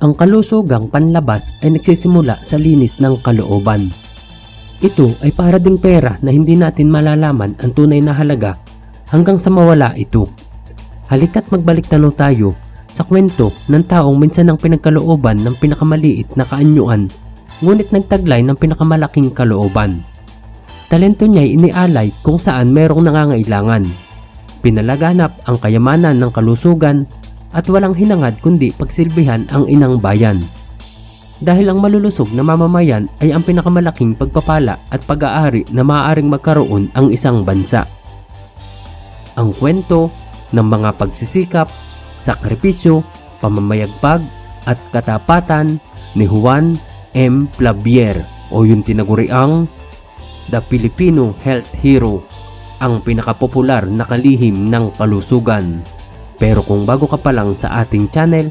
Ang kalusugang panlabas ay nagsisimula sa linis ng kalooban. Ito ay para ding pera na hindi natin malalaman ang tunay na halaga hanggang sa mawala ito. Halika't magbalik tanaw tayo sa kwento ng taong minsan ang pinagkalooban ng pinakamaliit na kaanyuan ngunit nagtaglay ng pinakamalaking kalooban. Talento niya'y inialay kung saan merong nangangailangan. Pinalaganap ang kayamanan ng kalusugan at walang hinangad kundi pagsilbihan ang inang bayan. Dahil ang malulusog na mamamayan ay ang pinakamalaking pagpapala at pag-aari na maaaring magkaroon ang isang bansa. Ang kwento ng mga pagsisikap, sakripisyo, pamamayagpag at katapatan ni Juan M. Plavier o yung tinaguriang The Filipino Health Hero, ang pinakapopular na kalihim ng kalusugan. Pero kung bago ka pa lang sa ating channel,